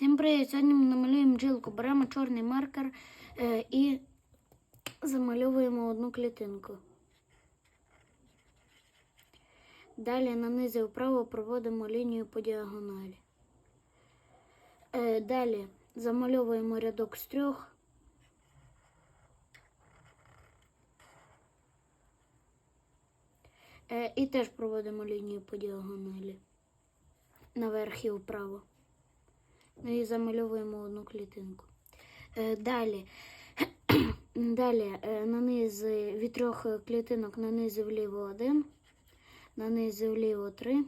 Всім привіт! Сьогодні ми намалюємо бджілку. Беремо чорний маркер е, і замальовуємо одну клітинку. Далі на низі вправо проводимо лінію по діагоналі. Е, далі замальовуємо рядок з трьох. Е, і теж проводимо лінію по діагоналі. Наверх і вправо. І замальовуємо одну клітинку. Е, далі, далі е, наниз від трьох клітинок нанизу вліво один, нанизу вліво три,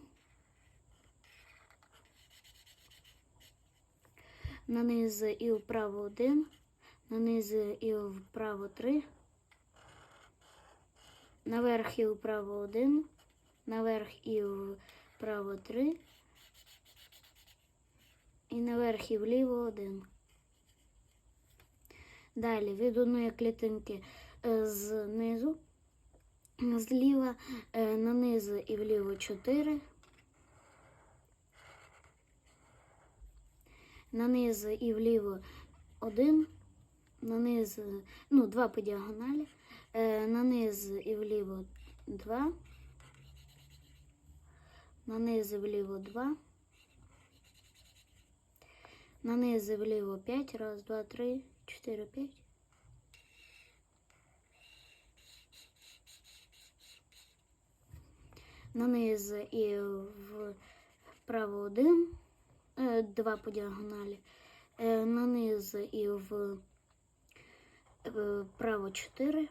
наниз і вправо один, наниз і вправо три, наверх і вправо один, наверх і вправо три. І наверх і вліво один. Далі від одної клітинки е, знизу, зліва е, нанизу і вліво 4. Нанизу і вліво 1. Нанизу, ну, 2 по діагоналі. Е, Нанизу і вліво 2. Нанизу вліво 2. Нанизу вліво 5. Раз, два, три, чотири, п'ять. Наниз і вправо один, е, два по діагоналі. Е, Наниз і вправо 4.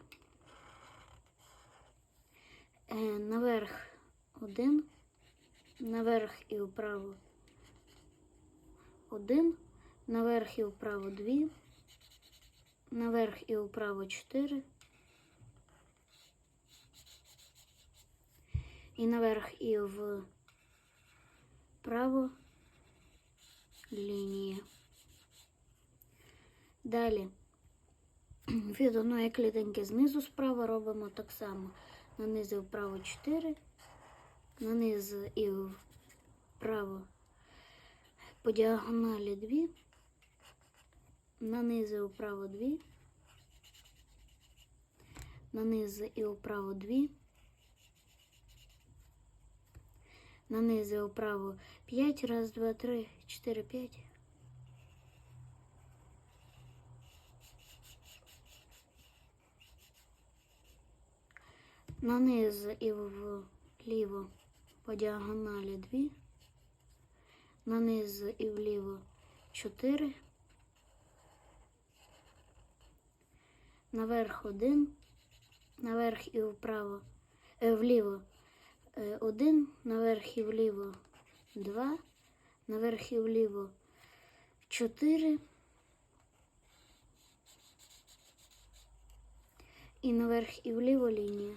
Е, Наверх один. Наверх і вправо один, наверх і вправо 2, наверх і вправо 4, і наверх і вправо лінія. Далі від одної клітинки знизу справа робимо так само. Нанизу вправо 4, нанизу і вправо по діагоналі 2, нанизу вправо 2, нанизу і вправо 2, нанизу вправо 5, раз, два, три, чотири, п'ять. Наниз і вліво по діагоналі 2 наниз і вліво 4, наверх 1, наверх і вправо, е, вліво 1, наверх і вліво 2, наверх і вліво 4 і наверх і вліво лінія.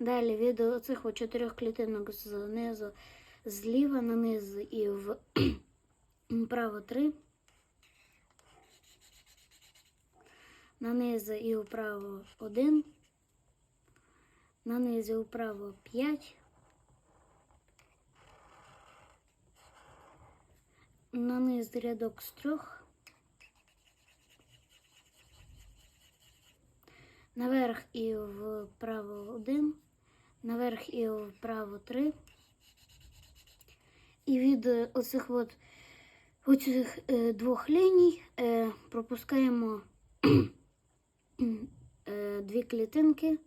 Далі від оцих чотирьох клітинок знизу, зліва на низ і вправо 3. На низ і вправо 1. На низ і вправо 5. На низ рядок з трьох. Наверх і вправо 1 наверх і вправо 3. І від е, оцих от оцих е, двох ліній е, пропускаємо е, дві клітинки,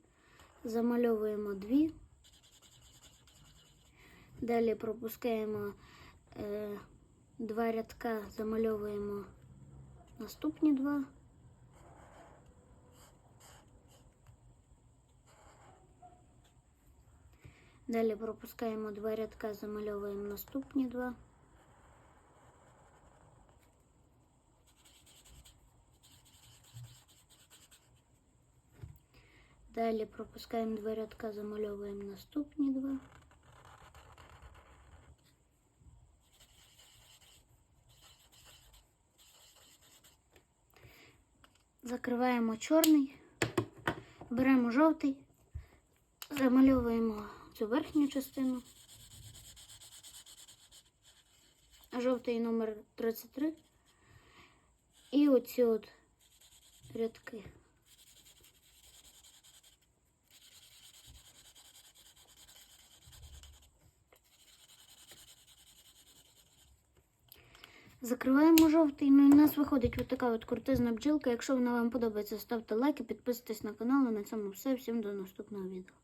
замальовуємо дві. Далі пропускаємо е, два рядка, замальовуємо наступні два. Далі пропускаємо два рядка, замальовуємо наступні два. Далі пропускаємо два рядка, замальовуємо наступні два. Закриваємо чорний, беремо жовтий, замальовуємо цю верхню частину. жовтий номер 33. І оці от рядки. Закриваємо жовтий. Ну і у нас виходить от така от крутизна бджілка. Якщо вона вам подобається, ставте лайки, підписуйтесь на канал. А на цьому все. Всім до наступного відео.